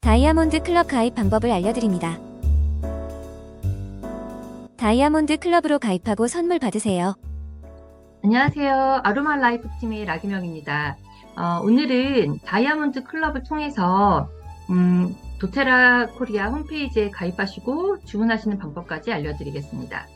다이아몬드 클럽 가입 방법을 알려드립니다. 다이아몬드 클럽으로 가입하고 선물 받으세요. 안녕하세요. 아로마 라이프 팀의 라기명입니다. 어, 오늘은 다이아몬드 클럽을 통해서 음, 도테라 코리아 홈페이지에 가입하시고 주문하시는 방법까지 알려드리겠습니다.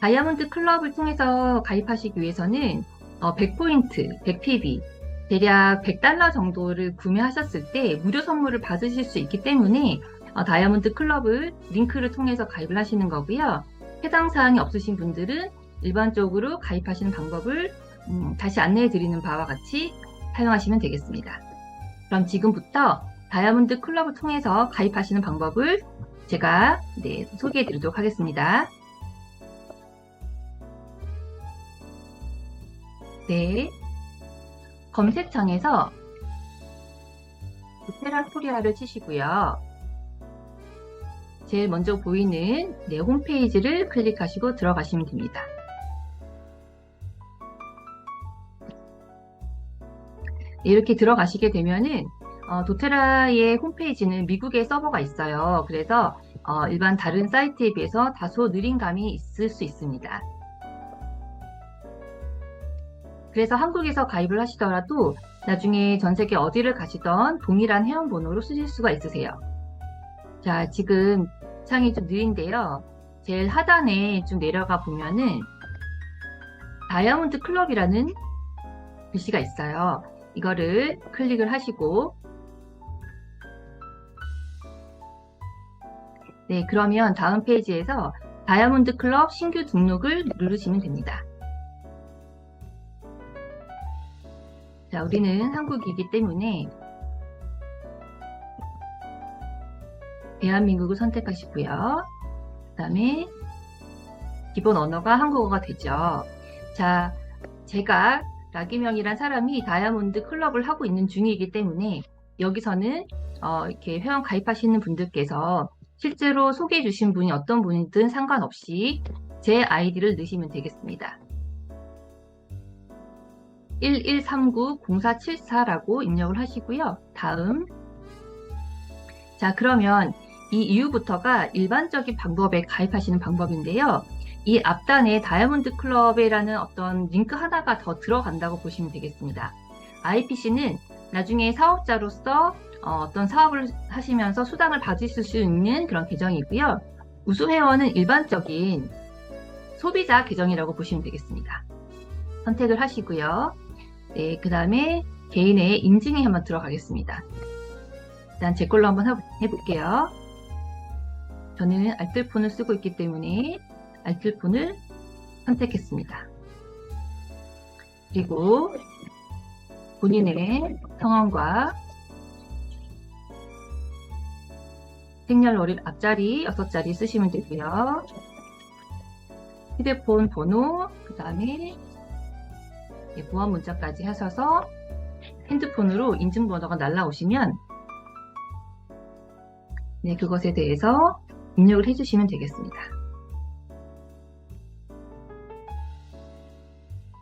다이아몬드 클럽을 통해서 가입하시기 위해서는 어, 100포인트, 100PB, 대략 100달러 정도를 구매하셨을 때 무료 선물을 받으실 수 있기 때문에 어, 다이아몬드 클럽을 링크를 통해서 가입을 하시는 거고요. 해당 사항이 없으신 분들은 일반적으로 가입하시는 방법을 음, 다시 안내해 드리는 바와 같이 사용하시면 되겠습니다. 그럼 지금부터 다이아몬드 클럽을 통해서 가입하시는 방법을 제가 네, 소개해 드리도록 하겠습니다. 네. 검색창에서 오페라 코리아를 치시고요. 제일 먼저 보이는 네, 홈페이지를 클릭하시고 들어가시면 됩니다. 이렇게 들어가시게 되면은 어, 도테라의 홈페이지는 미국의 서버가 있어요. 그래서 어, 일반 다른 사이트에 비해서 다소 느린 감이 있을 수 있습니다. 그래서 한국에서 가입을 하시더라도 나중에 전 세계 어디를 가시던 동일한 회원번호로 쓰실 수가 있으세요. 자, 지금 창이 좀 느린데요. 제일 하단에 좀 내려가 보면은 다이아몬드 클럽이라는 글씨가 있어요. 이거를 클릭을 하시고 네, 그러면 다음 페이지에서 다이아몬드 클럽 신규 등록을 누르시면 됩니다. 자, 우리는 한국이기 때문에 대한민국을 선택하시고요. 그 다음에 기본 언어가 한국어가 되죠. 자, 제가 라기명이란 사람이 다이아몬드 클럽을 하고 있는 중이기 때문에 여기서는 어, 이렇게 회원 가입하시는 분들께서 실제로 소개해 주신 분이 어떤 분이든 상관없이 제 아이디를 넣으시면 되겠습니다. 1139-0474라고 입력을 하시고요. 다음. 자, 그러면 이 이후부터가 일반적인 방법에 가입하시는 방법인데요. 이 앞단에 다이아몬드 클럽이라는 어떤 링크 하나가 더 들어간다고 보시면 되겠습니다. IPC는 나중에 사업자로서 어, 떤 사업을 하시면서 수당을 받으실 수 있는 그런 계정이고요. 우수 회원은 일반적인 소비자 계정이라고 보시면 되겠습니다. 선택을 하시고요. 네, 그 다음에 개인의 인증에 한번 들어가겠습니다. 일단 제 걸로 한번 해볼게요. 저는 알뜰폰을 쓰고 있기 때문에 알뜰폰을 선택했습니다. 그리고 본인의 성함과 생년월일 앞자리 6자리 쓰시면 되고요. 휴대폰 번호, 그 다음에 보안 문자까지 하셔서 핸드폰으로 인증번호가 날라오시면 네, 그것에 대해서 입력을 해주시면 되겠습니다.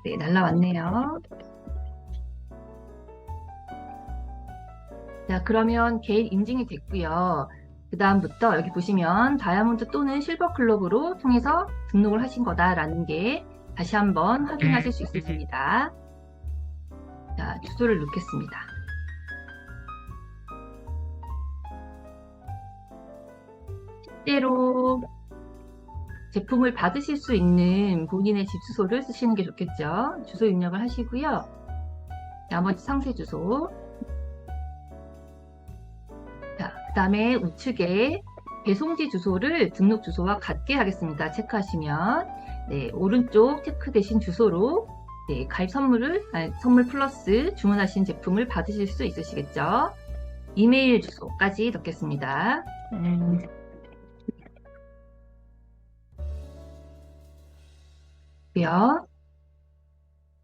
네, 날라왔네요. 자, 그러면 개인 인증이 됐고요. 그 다음부터 여기 보시면 다이아몬드 또는 실버 클럽으로 통해서 등록을 하신 거다라는 게 다시 한번 확인하실 수 있으십니다. 자, 주소를 넣겠습니다. 실제로 제품을 받으실 수 있는 본인의 집 주소를 쓰시는 게 좋겠죠. 주소 입력을 하시고요. 나머지 상세 주소. 자, 그 다음에 우측에 배송지 주소를 등록 주소와 같게 하겠습니다. 체크하시면 네, 오른쪽 체크되신 주소로 네, 가입 선물을 아니, 선물 플러스 주문하신 제품을 받으실 수 있으시겠죠. 이메일 주소까지 넣겠습니다. 음.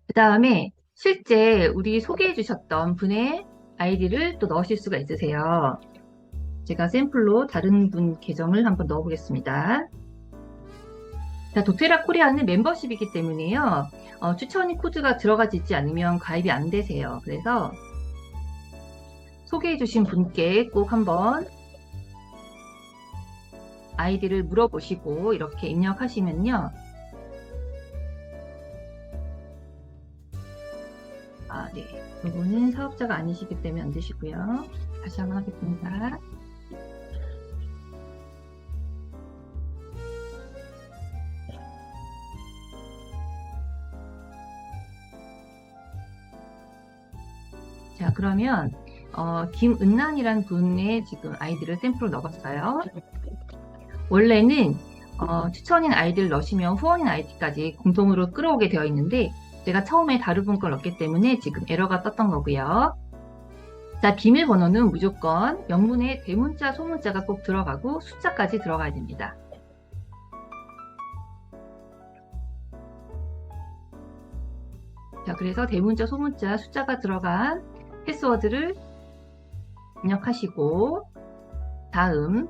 그 다음에 실제 우리 소개해 주셨던 분의 아이디를 또 넣으실 수가 있으세요. 제가 샘플로 다른 분 계정을 한번 넣어 보겠습니다. 자, 도테라 코리아는 멤버십이기 때문에요. 어, 추천이 코드가 들어가지 있지 않으면 가입이 안 되세요. 그래서 소개해주신 분께 꼭 한번 아이디를 물어보시고 이렇게 입력하시면요. 아, 네. 이분은 사업자가 아니시기 때문에 안 되시고요. 다시 한번 하겠습니다. 자, 그러면 어, 김은란이라는 분의 지금 아이디를 샘플로 넣었어요. 원래는 어, 추천인 아이디를 넣으시면 후원인 아이디까지 공동으로 끌어오게 되어 있는데 제가 처음에 다른 분 걸 넣었기 때문에 지금 에러가 떴던 거고요. 자, 비밀번호는 무조건 영문에 대문자, 소문자가 꼭 들어가고 숫자까지 들어가야 됩니다. 자, 그래서 대문자, 소문자, 숫자가 들어간 패스워드를 입력하시고 다음.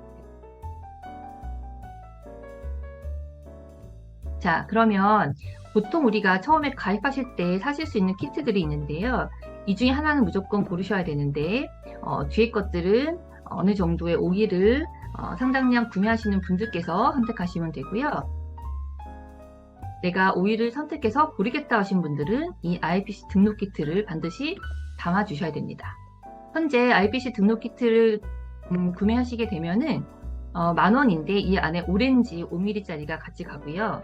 자 그러면 보통 우리가 처음에 가입하실 때 사실 수 있는 키트들이 있는데요. 이 중에 하나는 무조건 고르셔야 되는데 어, 뒤에 것들은 어느 정도의 오일을 어, 상당량 구매하시는 분들께서 선택하시면 되고요. 내가 오일을 선택해서 고르겠다 하신 분들은 이 IPC 등록 키트를 반드시 담아 주셔야 됩니다. 현재 IPC 등록 키트를 음, 구매하시게 되면은 어, 만 원인데 이 안에 오렌지 5mm짜리가 같이 가고요.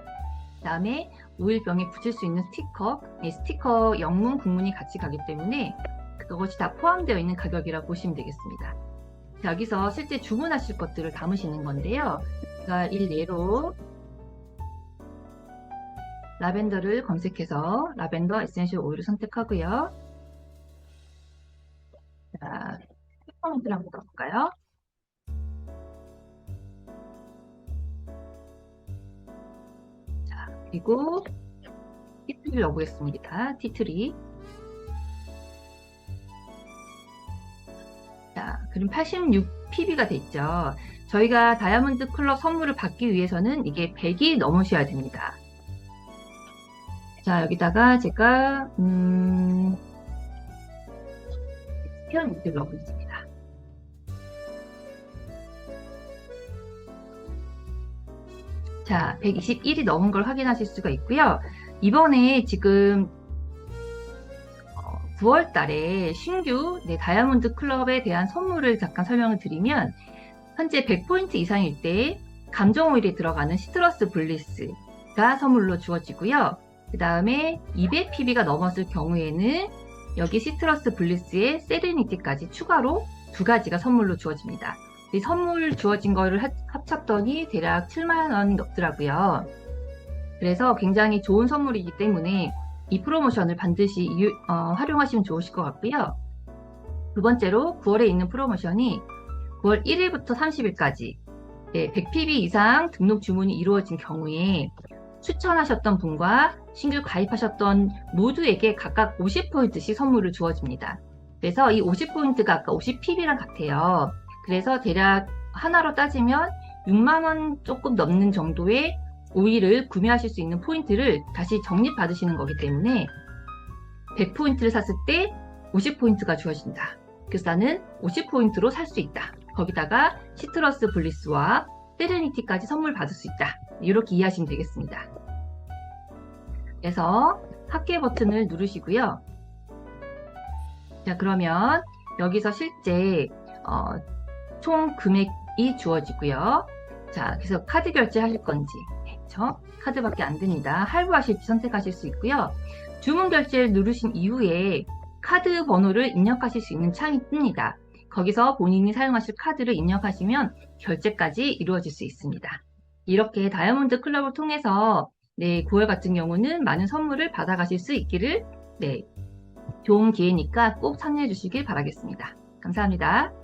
그다음에 오일병에 붙일 수 있는 스티커, 이 스티커 영문 국문이 같이 가기 때문에 그것이 다 포함되어 있는 가격이라고 보시면 되겠습니다. 자, 여기서 실제 주문하실 것들을 담으시는 건데요. 제가 일례로 라벤더를 검색해서 라벤더 에센셜 오일을 선택하고요. 자, 페퍼민트를 한번 넣어볼까요? 자, 그리고 티트리를 넣어보겠습니다. 티트리. 자, 그럼 86pb가 됐죠. 저희가 다이아몬드 클럽 선물을 받기 위해서는 이게 100이 넘으셔야 됩니다. 자, 여기다가 제가, 음, 스피어 밑을 넣어보겠습니다. 자, 121이 넘은 걸 확인하실 수가 있고요. 이번에 지금 9월 달에 신규 네, 다이아몬드 클럽에 대한 선물을 잠깐 설명을 드리면 현재 100포인트 이상일 때 감정 오일에 들어가는 시트러스 블리스가 선물로 주어지고요. 그 다음에 200pb가 넘었을 경우에는 여기 시트러스 블리스에 세레니티까지 추가로 두 가지가 선물로 주어집니다. 이 선물 주어진 거를 합쳤더니 대략 7만 원이 넘더라고요. 그래서 굉장히 좋은 선물이기 때문에 이 프로모션을 반드시 유, 어, 활용하시면 좋으실 것 같고요. 두 번째로 9월에 있는 프로모션이 9월 1일부터 30일까지 네, 100pb 이상 등록 주문이 이루어진 경우에 추천하셨던 분과 신규 가입하셨던 모두에게 각각 50포인트씩 선물을 주어집니다. 그래서 이 50포인트가 아까 50pb랑 같아요. 그래서 대략 하나로 따지면 6만원 조금 넘는 정도의 오일을 구매하실 수 있는 포인트를 다시 적립받으시는 거기 때문에 100포인트를 샀을 때 50포인트가 주어진다. 그래서 나는 50포인트로 살 수 있다. 거기다가 시트러스 블리스와 세레니티까지 선물 받을 수 있다. 이렇게 이해하시면 되겠습니다. 그래서 합계 버튼을 누르시고요. 자, 그러면 여기서 실제 어, 총 금액이 주어지고요. 자, 그래서 카드 결제하실 건지, 그렇죠? 카드밖에 안 됩니다. 할부하실지 선택하실 수 있고요. 주문 결제를 누르신 이후에 카드 번호를 입력하실 수 있는 창이 뜹니다. 거기서 본인이 사용하실 카드를 입력하시면 결제까지 이루어질 수 있습니다. 이렇게 다이아몬드 클럽을 통해서 네, 9월 같은 경우는 많은 선물을 받아가실 수 있기를 네, 좋은 기회니까 꼭 참여해 주시길 바라겠습니다. 감사합니다.